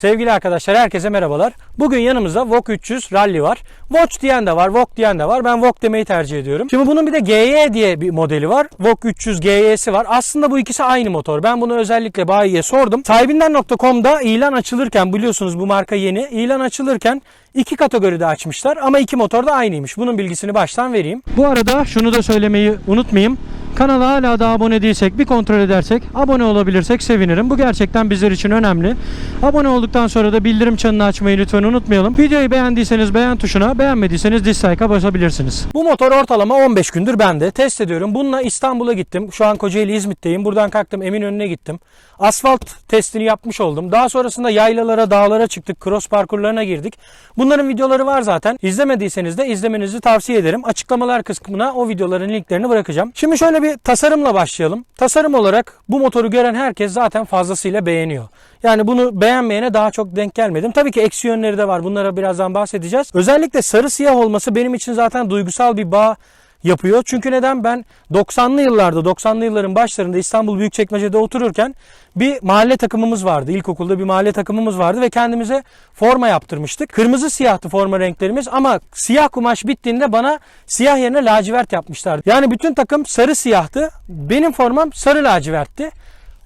Sevgili arkadaşlar herkese merhabalar. Bugün yanımızda VOK 300 Rally var. Watch diyen de var, VOK diyen de var. Ben VOK demeyi tercih ediyorum. Şimdi bunun bir de GY diye bir modeli var. VOK 300 GY'si var. Aslında bu ikisi aynı motor. Ben bunu özellikle bayiye sordum. Sahibinden.com'da ilan açılırken biliyorsunuz bu marka yeni. İlan açılırken iki kategoride açmışlar ama iki motor da aynıymış. Bunun bilgisini baştan vereyim. Bu arada şunu da söylemeyi unutmayayım. Kanala hala da abone değilsek bir kontrol edersek abone olabilirsek sevinirim. Bu gerçekten bizler için önemli. Abone olduktan sonra da bildirim çanını açmayı lütfen unutmayalım. Videoyu beğendiyseniz beğen tuşuna, beğenmediyseniz dislike'a basabilirsiniz. Bu motor ortalama 15 gündür bende. Test ediyorum. Bununla İstanbul'a gittim. Şu an Kocaeli İzmit'teyim. Buradan kalktım Eminönü'ne gittim. Asfalt testini yapmış oldum. Daha sonrasında yaylalara, dağlara çıktık. Cross parkurlarına girdik. Bunların videoları var zaten. İzlemediyseniz de izlemenizi tavsiye ederim. Açıklamalar kısmına o videoların linklerini bırakacağım. Şimdi şöyle bir tasarımla başlayalım. Tasarım olarak bu motoru gören herkes zaten fazlasıyla beğeniyor. Yani bunu beğenmeyene daha çok denk gelmedim. Tabii ki eksi yönleri de var. Bunlara birazdan bahsedeceğiz. Özellikle sarı siyah olması benim için zaten duygusal bir bağ yapıyor. Çünkü neden ben 90'lı yıllarda 90'lı yılların başlarında İstanbul Büyükçekmece'de otururken bir mahalle takımımız vardı. İlkokulda bir mahalle takımımız vardı ve kendimize forma yaptırmıştık. Kırmızı siyahtı forma renklerimiz ama siyah kumaş bittiğinde bana siyah yerine lacivert yapmışlardı. Yani bütün takım sarı siyahtı. Benim formam sarı lacivertti.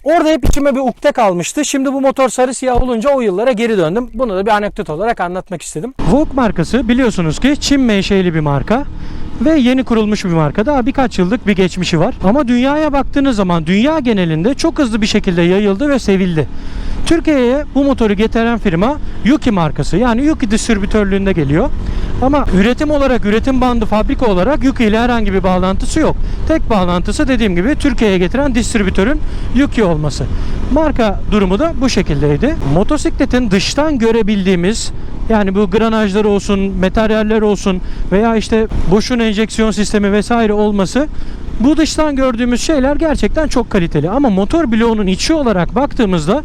Orada hep içime bir ukde kalmıştı. Şimdi bu motor sarı siyah olunca o yıllara geri döndüm. Bunu da bir anekdot olarak anlatmak istedim. Vogue markası biliyorsunuz ki Çin menşeli bir marka ve yeni kurulmuş bir marka. Daha birkaç yıllık bir geçmişi var. Ama dünyaya baktığınız zaman dünya genelinde çok hızlı bir şekilde yayıldı ve sevildi. Türkiye'ye bu motoru getiren firma Yuki markası. Yani Yuki distribütörlüğünde geliyor. Ama üretim olarak, üretim bandı fabrika olarak Yuki ile herhangi bir bağlantısı yok. Tek bağlantısı dediğim gibi Türkiye'ye getiren distribütörün Yuki olması. Marka durumu da bu şekildeydi. Motosikletin dıştan görebildiğimiz yani bu granajlar olsun, materyaller olsun veya işte boşun enjeksiyon sistemi vesaire olması bu dıştan gördüğümüz şeyler gerçekten çok kaliteli. Ama motor bloğunun içi olarak baktığımızda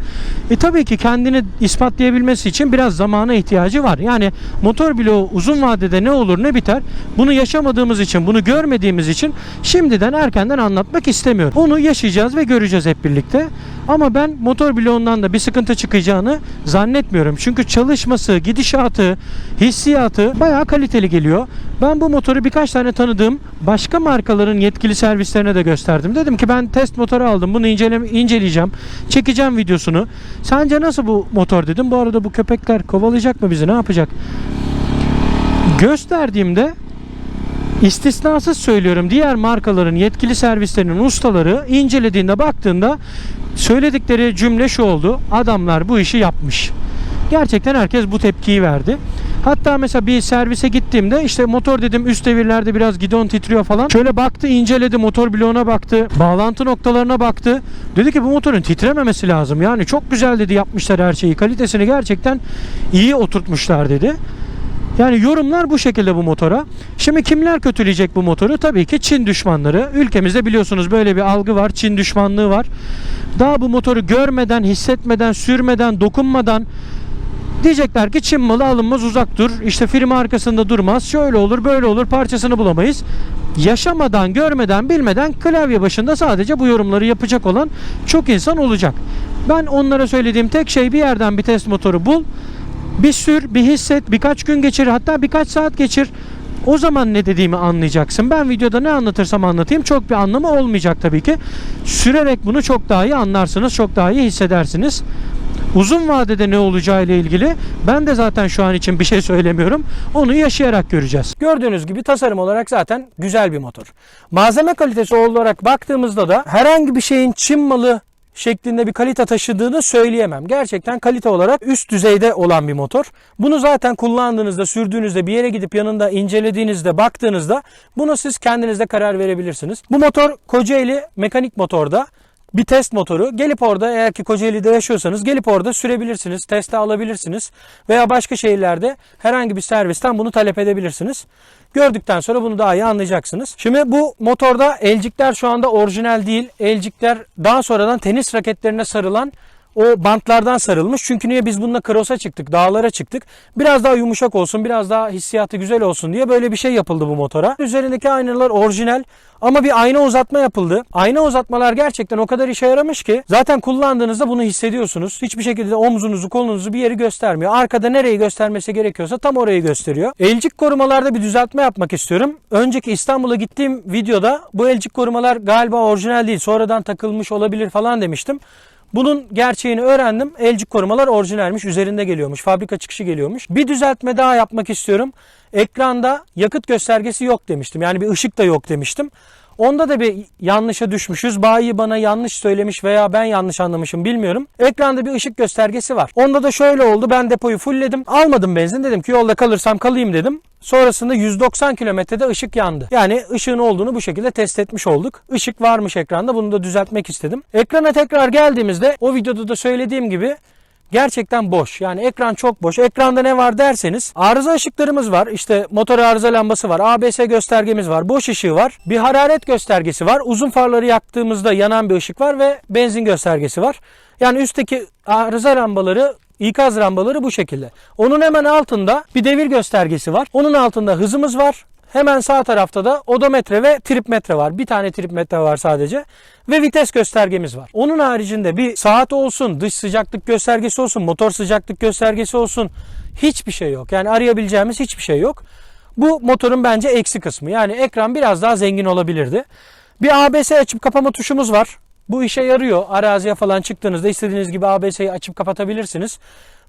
e, tabii ki kendini ispatlayabilmesi için biraz zamana ihtiyacı var. Yani motor bloğu uzun vadede ne olur ne biter bunu yaşamadığımız için, bunu görmediğimiz için şimdiden erkenden anlatmak istemiyorum. Onu yaşayacağız ve göreceğiz hep birlikte. Ama ben motor bloğundan da bir sıkıntı çıkacağını zannetmiyorum. Çünkü çalışması, gidişatı, hissiyatı bayağı kaliteli geliyor. Ben bu motoru birkaç tane tanıdığım başka markaların yetkili servislerine de gösterdim. Dedim ki ben test motoru aldım. Bunu incele inceleyeceğim. Çekeceğim videosunu. Sence nasıl bu motor dedim. Bu arada bu köpekler kovalayacak mı bizi? Ne yapacak? Gösterdiğimde istisnasız söylüyorum diğer markaların yetkili servislerinin ustaları incelediğinde baktığında söyledikleri cümle şu oldu. Adamlar bu işi yapmış. Gerçekten herkes bu tepkiyi verdi. Hatta mesela bir servise gittiğimde işte motor dedim üst devirlerde biraz gidon titriyor falan. Şöyle baktı inceledi motor bloğuna baktı. Bağlantı noktalarına baktı. Dedi ki bu motorun titrememesi lazım. Yani çok güzel dedi yapmışlar her şeyi. Kalitesini gerçekten iyi oturtmuşlar dedi. Yani yorumlar bu şekilde bu motora. Şimdi kimler kötüleyecek bu motoru? Tabii ki Çin düşmanları. Ülkemizde biliyorsunuz böyle bir algı var. Çin düşmanlığı var. Daha bu motoru görmeden, hissetmeden, sürmeden, dokunmadan diyecekler ki Çin malı alınmaz uzak dur. İşte firma arkasında durmaz. Şöyle olur, böyle olur. Parçasını bulamayız. Yaşamadan, görmeden, bilmeden klavye başında sadece bu yorumları yapacak olan çok insan olacak. Ben onlara söylediğim tek şey bir yerden bir test motoru bul. Bir sür, bir hisset, birkaç gün geçir, hatta birkaç saat geçir. O zaman ne dediğimi anlayacaksın. Ben videoda ne anlatırsam anlatayım çok bir anlamı olmayacak tabii ki. Sürerek bunu çok daha iyi anlarsınız, çok daha iyi hissedersiniz. Uzun vadede ne olacağı ile ilgili ben de zaten şu an için bir şey söylemiyorum. Onu yaşayarak göreceğiz. Gördüğünüz gibi tasarım olarak zaten güzel bir motor. Malzeme kalitesi olarak baktığımızda da herhangi bir şeyin Çin malı şeklinde bir kalite taşıdığını söyleyemem. Gerçekten kalite olarak üst düzeyde olan bir motor. Bunu zaten kullandığınızda, sürdüğünüzde, bir yere gidip yanında incelediğinizde, baktığınızda bunu siz kendiniz de karar verebilirsiniz. Bu motor Kocaeli mekanik motorda bir test motoru. Gelip orada eğer ki Kocaeli'de yaşıyorsanız gelip orada sürebilirsiniz, teste alabilirsiniz veya başka şehirlerde herhangi bir servisten bunu talep edebilirsiniz. Gördükten sonra bunu daha iyi anlayacaksınız. Şimdi bu motorda elcikler şu anda orijinal değil. Elcikler daha sonradan tenis raketlerine sarılan o bantlardan sarılmış. Çünkü niye biz bununla cross'a çıktık, dağlara çıktık. Biraz daha yumuşak olsun, biraz daha hissiyatı güzel olsun diye böyle bir şey yapıldı bu motora. Üzerindeki aynalar orijinal ama bir ayna uzatma yapıldı. Ayna uzatmalar gerçekten o kadar işe yaramış ki zaten kullandığınızda bunu hissediyorsunuz. Hiçbir şekilde omzunuzu, kolunuzu bir yeri göstermiyor. Arkada nereyi göstermesi gerekiyorsa tam orayı gösteriyor. Elcik korumalarda bir düzeltme yapmak istiyorum. Önceki İstanbul'a gittiğim videoda bu elcik korumalar galiba orijinal değil. Sonradan takılmış olabilir falan demiştim. Bunun gerçeğini öğrendim. Elcik korumalar orijinalmiş. Üzerinde geliyormuş. Fabrika çıkışı geliyormuş. Bir düzeltme daha yapmak istiyorum. Ekranda yakıt göstergesi yok demiştim. Yani bir ışık da yok demiştim. Onda da bir yanlışa düşmüşüz. Bayi bana yanlış söylemiş veya ben yanlış anlamışım bilmiyorum. Ekranda bir ışık göstergesi var. Onda da şöyle oldu. Ben depoyu fullledim. Almadım benzin. Dedim ki yolda kalırsam kalayım dedim. Sonrasında 190 kilometrede ışık yandı. Yani ışığın olduğunu bu şekilde test etmiş olduk. Işık varmış ekranda. Bunu da düzeltmek istedim. Ekrana tekrar geldiğimizde o videoda da söylediğim gibi Gerçekten boş. Yani ekran çok boş. Ekranda ne var derseniz arıza ışıklarımız var. İşte motor arıza lambası var. ABS göstergemiz var. Boş ışığı var. Bir hararet göstergesi var. Uzun farları yaktığımızda yanan bir ışık var ve benzin göstergesi var. Yani üstteki arıza lambaları ikaz lambaları bu şekilde. Onun hemen altında bir devir göstergesi var. Onun altında hızımız var. Hemen sağ tarafta da odometre ve trip metre var. Bir tane trip metre var sadece. Ve vites göstergemiz var. Onun haricinde bir saat olsun, dış sıcaklık göstergesi olsun, motor sıcaklık göstergesi olsun. Hiçbir şey yok. Yani arayabileceğimiz hiçbir şey yok. Bu motorun bence eksi kısmı. Yani ekran biraz daha zengin olabilirdi. Bir ABS açıp kapama tuşumuz var. Bu işe yarıyor. Araziye falan çıktığınızda istediğiniz gibi ABS'yi açıp kapatabilirsiniz.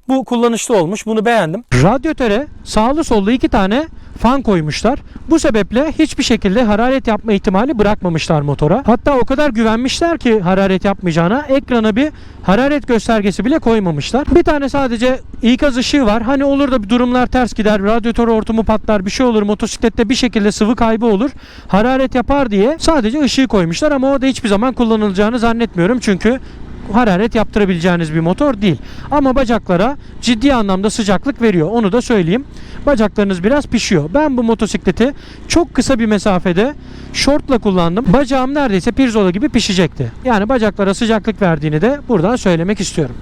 Bu kullanışlı olmuş. Bunu beğendim. Radyatöre sağlı sollu iki tane fan koymuşlar. Bu sebeple hiçbir şekilde hararet yapma ihtimali bırakmamışlar motora. Hatta o kadar güvenmişler ki hararet yapmayacağına ekrana bir hararet göstergesi bile koymamışlar. Bir tane sadece ikaz ışığı var. Hani olur da durumlar ters gider, radyatör hortumu patlar, bir şey olur, motosiklette bir şekilde sıvı kaybı olur. Hararet yapar diye sadece ışığı koymuşlar ama o da hiçbir zaman kullanılacağını zannetmiyorum. Çünkü hararet yaptırabileceğiniz bir motor değil. Ama bacaklara ciddi anlamda sıcaklık veriyor. Onu da söyleyeyim. Bacaklarınız biraz pişiyor. Ben bu motosikleti çok kısa bir mesafede şortla kullandım. Bacağım neredeyse pirzola gibi pişecekti. Yani bacaklara sıcaklık verdiğini de buradan söylemek istiyorum.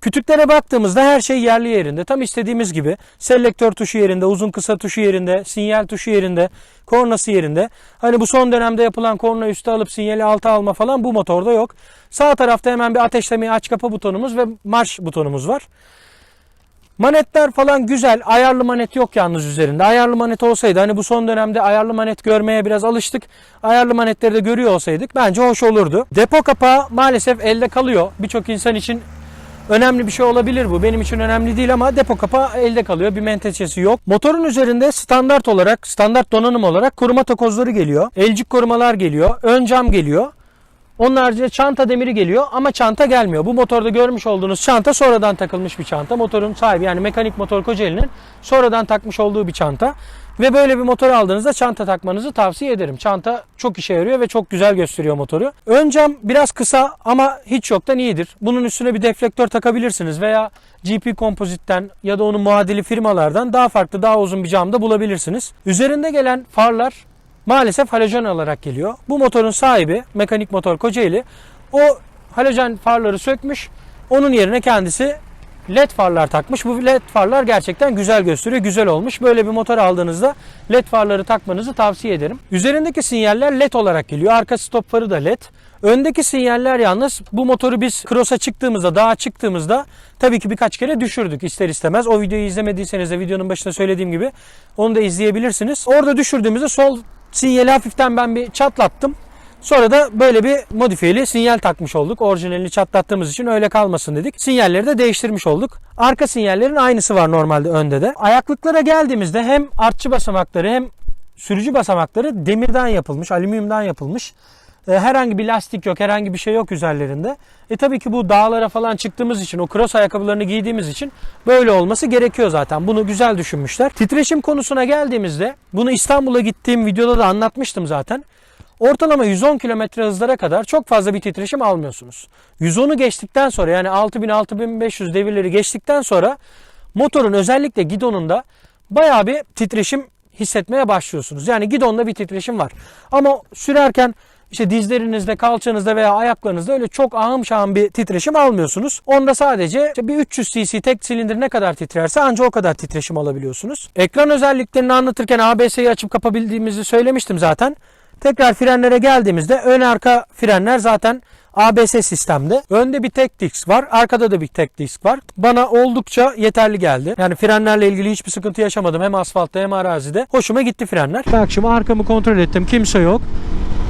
Kütüklere baktığımızda her şey yerli yerinde. Tam istediğimiz gibi. Selektör tuşu yerinde, uzun kısa tuşu yerinde, sinyal tuşu yerinde, kornası yerinde. Hani bu son dönemde yapılan korna üste alıp sinyali alta alma falan bu motorda yok. Sağ tarafta hemen bir ateşlemeyi aç kapa butonumuz ve marş butonumuz var. Manetler falan güzel. Ayarlı manet yok yalnız üzerinde. Ayarlı manet olsaydı hani bu son dönemde ayarlı manet görmeye biraz alıştık. Ayarlı manetleri de görüyor olsaydık bence hoş olurdu. Depo kapağı maalesef elde kalıyor. Birçok insan için önemli bir şey olabilir bu. Benim için önemli değil ama depo kapağı elde kalıyor. Bir menteşesi yok. Motorun üzerinde standart olarak, standart donanım olarak koruma takozları geliyor. Elcik korumalar geliyor. Ön cam geliyor. Onun haricinde çanta demiri geliyor ama çanta gelmiyor. Bu motorda görmüş olduğunuz çanta sonradan takılmış bir çanta. Motorun sahibi yani mekanik motor Kocaeli'nin sonradan takmış olduğu bir çanta. Ve böyle bir motor aldığınızda çanta takmanızı tavsiye ederim. Çanta çok işe yarıyor ve çok güzel gösteriyor motoru. Ön cam biraz kısa ama hiç yoktan iyidir. Bunun üstüne bir deflektör takabilirsiniz veya GP Composite'den ya da onun muadili firmalardan daha farklı daha uzun bir cam da bulabilirsiniz. Üzerinde gelen farlar maalesef halojen olarak geliyor. Bu motorun sahibi mekanik motor Kocaeli o halojen farları sökmüş. Onun yerine kendisi LED farlar takmış. Bu LED farlar gerçekten güzel gösteriyor. Güzel olmuş. Böyle bir motor aldığınızda LED farları takmanızı tavsiye ederim. Üzerindeki sinyaller LED olarak geliyor. Arka stop farı da LED. Öndeki sinyaller yalnız bu motoru biz cross'a çıktığımızda, dağa çıktığımızda tabii ki birkaç kere düşürdük ister istemez. O videoyu izlemediyseniz de videonun başında söylediğim gibi onu da izleyebilirsiniz. Orada düşürdüğümüzde sol sinyali hafiften ben bir çatlattım. Sonra da böyle bir modifiyeli sinyal takmış olduk. Orijinalini çatlattığımız için öyle kalmasın dedik. Sinyalleri de değiştirmiş olduk. Arka sinyallerin aynısı var normalde önde de. Ayaklıklara geldiğimizde hem artçı basamakları hem sürücü basamakları demirden yapılmış, alüminyumdan yapılmış. E, herhangi bir lastik yok, herhangi bir şey yok üzerlerinde. E tabii ki bu dağlara falan çıktığımız için, o cross ayakkabılarını giydiğimiz için böyle olması gerekiyor zaten. Bunu güzel düşünmüşler. Titreşim konusuna geldiğimizde, bunu İstanbul'a gittiğim videoda da anlatmıştım zaten. Ortalama 110 km hızlara kadar çok fazla bir titreşim almıyorsunuz. 110'u geçtikten sonra yani 6000-6500 devirleri geçtikten sonra motorun özellikle gidonunda bayağı bir titreşim hissetmeye başlıyorsunuz. Yani gidonda bir titreşim var. Ama sürerken işte dizlerinizde, kalçanızda veya ayaklarınızda öyle çok ahım şahım bir titreşim almıyorsunuz. Onda sadece işte bir 300 cc tek silindir ne kadar titrerse anca o kadar titreşim alabiliyorsunuz. Ekran özelliklerini anlatırken ABS'yi açıp kapabildiğimizi söylemiştim zaten. Tekrar frenlere geldiğimizde ön arka frenler zaten ABS sistemde. Önde bir tek disk var. Arkada da bir tek disk var. Bana oldukça yeterli geldi. Yani frenlerle ilgili hiçbir sıkıntı yaşamadım. Hem asfaltta hem arazide. Hoşuma gitti frenler. Bak şimdi arkamı kontrol ettim. Kimse yok.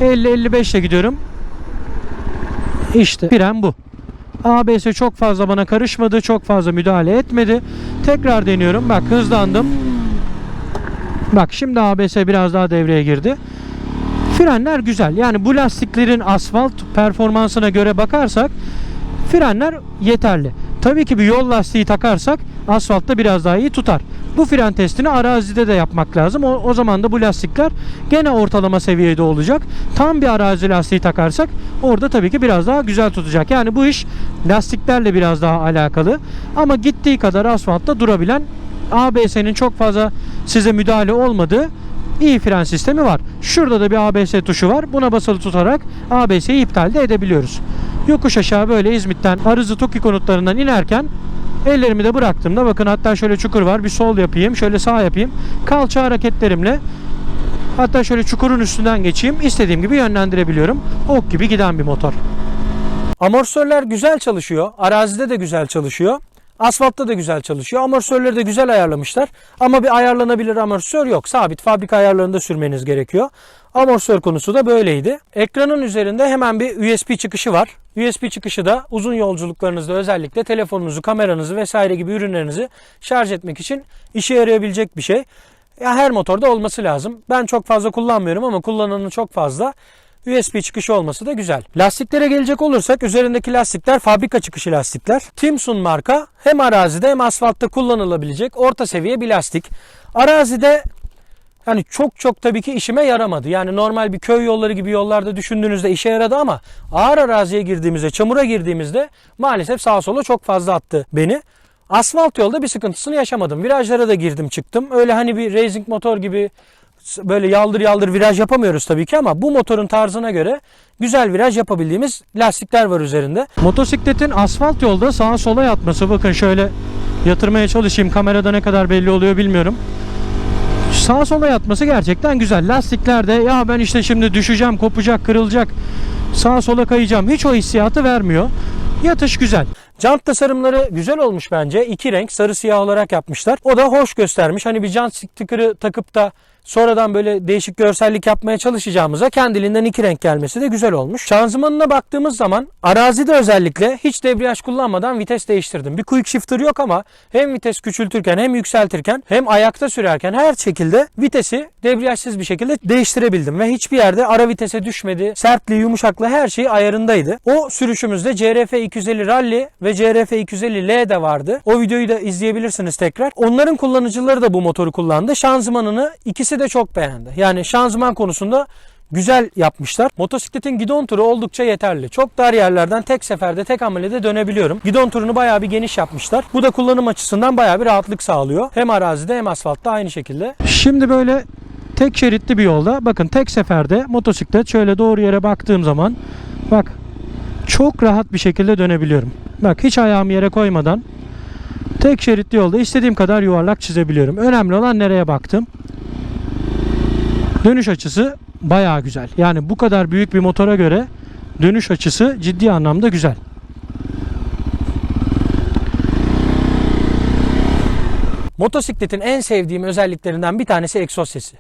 50-55 ile gidiyorum. İşte fren bu. ABS çok fazla bana karışmadı. Çok fazla müdahale etmedi. Tekrar deniyorum. Bak hızlandım. Bak şimdi ABS biraz daha devreye girdi. Frenler güzel. Yani bu lastiklerin asfalt performansına göre bakarsak frenler yeterli. Tabii ki bir yol lastiği takarsak asfaltta biraz daha iyi tutar. Bu fren testini arazide de yapmak lazım. O, o zaman da bu lastikler gene ortalama seviyede olacak. Tam bir arazi lastiği takarsak orada tabii ki biraz daha güzel tutacak. Yani bu iş lastiklerle biraz daha alakalı. Ama gittiği kadar asfaltta durabilen ABS'nin çok fazla size müdahale olmadığı iyi fren sistemi var. Şurada da bir ABS tuşu var. Buna basılı tutarak ABS'yi iptal de edebiliyoruz. Yokuş aşağı böyle İzmit'ten Arızı Toki konutlarından inerken ellerimi de bıraktığımda bakın hatta şöyle çukur var. Bir sol yapayım, şöyle sağ yapayım. Kalça hareketlerimle hatta şöyle çukurun üstünden geçeyim. istediğim gibi yönlendirebiliyorum. Ok gibi giden bir motor. Amortisörler güzel çalışıyor. Arazide de güzel çalışıyor. Asfaltta da güzel çalışıyor. Amortisörleri de güzel ayarlamışlar. Ama bir ayarlanabilir amortisör yok. Sabit fabrika ayarlarında sürmeniz gerekiyor. Amortisör konusu da böyleydi. Ekranın üzerinde hemen bir USB çıkışı var. USB çıkışı da uzun yolculuklarınızda özellikle telefonunuzu, kameranızı vesaire gibi ürünlerinizi şarj etmek için işe yarayabilecek bir şey. Ya her motorda olması lazım. Ben çok fazla kullanmıyorum ama kullananı çok fazla. USB çıkışı olması da güzel. Lastiklere gelecek olursak üzerindeki lastikler fabrika çıkışı lastikler. Timsun marka hem arazide hem asfaltta kullanılabilecek orta seviye bir lastik. Arazide yani çok çok tabii ki işime yaramadı. Yani normal bir köy yolları gibi yollarda düşündüğünüzde işe yaradı ama ağır araziye girdiğimizde, çamura girdiğimizde maalesef sağa sola çok fazla attı beni. Asfalt yolda bir sıkıntısını yaşamadım. Virajlara da girdim çıktım. Öyle hani bir racing motor gibi böyle yaldır yaldır viraj yapamıyoruz tabii ki ama bu motorun tarzına göre güzel viraj yapabildiğimiz lastikler var üzerinde. Motosikletin asfalt yolda sağa sola yatması bakın şöyle yatırmaya çalışayım kamerada ne kadar belli oluyor bilmiyorum. Sağa sola yatması gerçekten güzel. Lastiklerde ya ben işte şimdi düşeceğim, kopacak, kırılacak, sağa sola kayacağım. Hiç o hissiyatı vermiyor. Yatış güzel. Jant tasarımları güzel olmuş bence. İki renk sarı siyah olarak yapmışlar. O da hoş göstermiş. Hani bir jant sticker'ı takıp da sonradan böyle değişik görsellik yapmaya çalışacağımıza kendiliğinden iki renk gelmesi de güzel olmuş. Şanzımanına baktığımız zaman arazide özellikle hiç debriyaj kullanmadan vites değiştirdim. Bir quick shifter yok ama hem vites küçültürken hem yükseltirken hem ayakta sürerken her şekilde vitesi debriyajsız bir şekilde değiştirebildim ve hiçbir yerde ara vitese düşmedi. Sertliği, yumuşaklığı her şey ayarındaydı. O sürüşümüzde CRF 250 Rally ve CRF 250L de vardı. O videoyu da izleyebilirsiniz tekrar. Onların kullanıcıları da bu motoru kullandı. Şanzımanını ikisi de çok beğendi. Yani şanzıman konusunda güzel yapmışlar. Motosikletin gidon turu oldukça yeterli. Çok dar yerlerden tek seferde tek hamlede dönebiliyorum. Gidon turunu bayağı bir geniş yapmışlar. Bu da kullanım açısından bayağı bir rahatlık sağlıyor. Hem arazide hem asfaltta aynı şekilde. Şimdi böyle tek şeritli bir yolda bakın tek seferde motosiklet şöyle doğru yere baktığım zaman bak çok rahat bir şekilde dönebiliyorum. Bak hiç ayağımı yere koymadan tek şeritli yolda istediğim kadar yuvarlak çizebiliyorum. Önemli olan nereye baktım. Dönüş açısı bayağı güzel. Yani bu kadar büyük bir motora göre dönüş açısı ciddi anlamda güzel. Motosikletin en sevdiğim özelliklerinden bir tanesi egzoz sesi.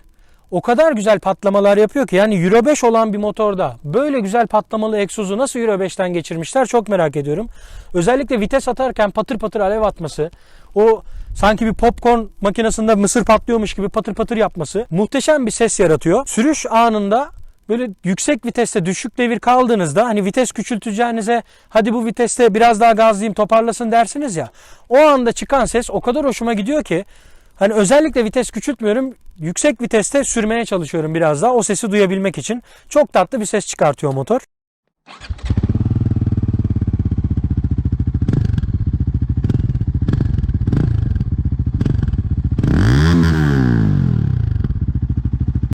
O kadar güzel patlamalar yapıyor ki yani Euro 5 olan bir motorda böyle güzel patlamalı egzozu nasıl Euro 5'ten geçirmişler çok merak ediyorum. Özellikle vites atarken patır patır alev atması, o sanki bir popcorn makinesinde mısır patlıyormuş gibi patır patır yapması muhteşem bir ses yaratıyor. Sürüş anında böyle yüksek viteste düşük devir kaldığınızda hani vites küçülteceğinize hadi bu viteste biraz daha gazlayayım toparlasın dersiniz ya. O anda çıkan ses o kadar hoşuma gidiyor ki hani özellikle vites küçültmüyorum. Yüksek viteste sürmeye çalışıyorum biraz daha o sesi duyabilmek için. Çok tatlı bir ses çıkartıyor motor.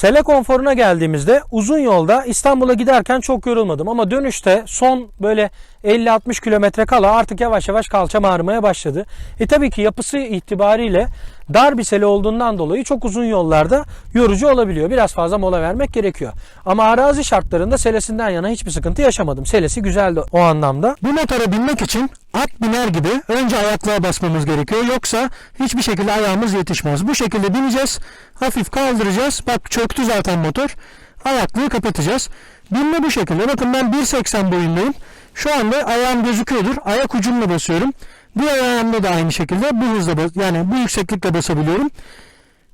Sele konforuna geldiğimizde uzun yolda İstanbul'a giderken çok yorulmadım ama dönüşte son böyle 50-60 kilometre kala artık yavaş yavaş kalçam ağrımaya başladı. E tabii ki yapısı itibariyle dar bir sele olduğundan dolayı çok uzun yollarda yorucu olabiliyor. Biraz fazla mola vermek gerekiyor. Ama arazi şartlarında selesinden yana hiçbir sıkıntı yaşamadım. Selesi güzeldi o anlamda. Bu motora binmek için at biner gibi önce ayaklığa basmamız gerekiyor. Yoksa hiçbir şekilde ayağımız yetişmez. Bu şekilde bineceğiz. Hafif kaldıracağız. Bak çöktü zaten motor. Ayaklığı kapatacağız. Binme bu şekilde. Bakın ben 1.80 boyundayım. Şu anda ayağım gözüküyordur. Ayak ucumla basıyorum. Diğer ayağımda da aynı şekilde bu hızla yani bu yükseklikle basabiliyorum.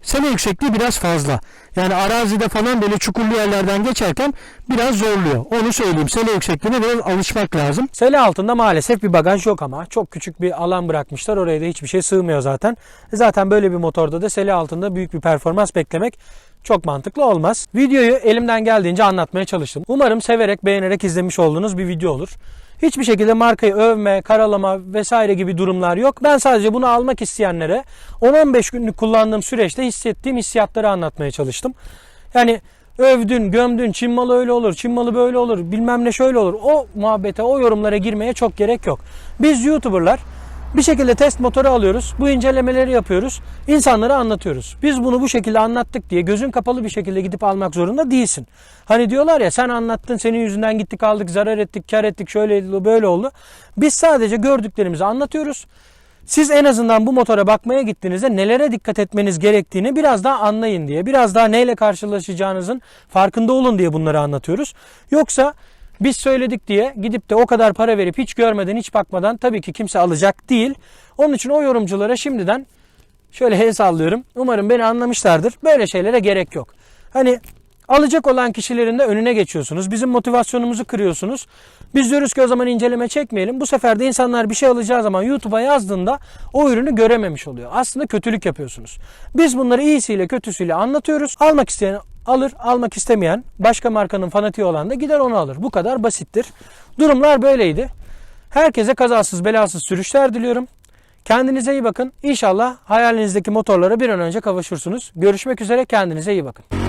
Sele yüksekliği biraz fazla. Yani arazide falan böyle çukurlu yerlerden geçerken biraz zorluyor. Onu söyleyeyim. Sele yüksekliğine biraz alışmak lazım. Sele altında maalesef bir bagaj yok ama çok küçük bir alan bırakmışlar. Oraya da hiçbir şey sığmıyor zaten. Zaten böyle bir motorda da sele altında büyük bir performans beklemek çok mantıklı olmaz. Videoyu elimden geldiğince anlatmaya çalıştım. Umarım severek, beğenerek izlemiş olduğunuz bir video olur. Hiçbir şekilde markayı övme, karalama vesaire gibi durumlar yok. Ben sadece bunu almak isteyenlere 10-15 günlük kullandığım süreçte hissettiğim hissiyatları anlatmaya çalıştım. Yani övdün, gömdün, Çin malı öyle olur, Çin malı böyle olur, bilmem ne şöyle olur. O muhabbete, o yorumlara girmeye çok gerek yok. Biz YouTuber'lar bir şekilde test motoru alıyoruz. Bu incelemeleri yapıyoruz. insanlara anlatıyoruz. Biz bunu bu şekilde anlattık diye gözün kapalı bir şekilde gidip almak zorunda değilsin. Hani diyorlar ya sen anlattın senin yüzünden gittik aldık zarar ettik kar ettik şöyle oldu, böyle oldu. Biz sadece gördüklerimizi anlatıyoruz. Siz en azından bu motora bakmaya gittiğinizde nelere dikkat etmeniz gerektiğini biraz daha anlayın diye, biraz daha neyle karşılaşacağınızın farkında olun diye bunları anlatıyoruz. Yoksa biz söyledik diye gidip de o kadar para verip hiç görmeden hiç bakmadan tabii ki kimse alacak değil. Onun için o yorumculara şimdiden şöyle el. Umarım beni anlamışlardır. Böyle şeylere gerek yok. Hani alacak olan kişilerin de önüne geçiyorsunuz. Bizim motivasyonumuzu kırıyorsunuz. Biz diyoruz ki o zaman inceleme çekmeyelim. Bu sefer de insanlar bir şey alacağı zaman YouTube'a yazdığında o ürünü görememiş oluyor. Aslında kötülük yapıyorsunuz. Biz bunları iyisiyle kötüsüyle anlatıyoruz. Almak isteyen alır, almak istemeyen başka markanın fanatiği olan da gider onu alır. Bu kadar basittir. Durumlar böyleydi. Herkese kazasız belasız sürüşler diliyorum. Kendinize iyi bakın. İnşallah hayalinizdeki motorlara bir an önce kavuşursunuz. Görüşmek üzere. Kendinize iyi bakın.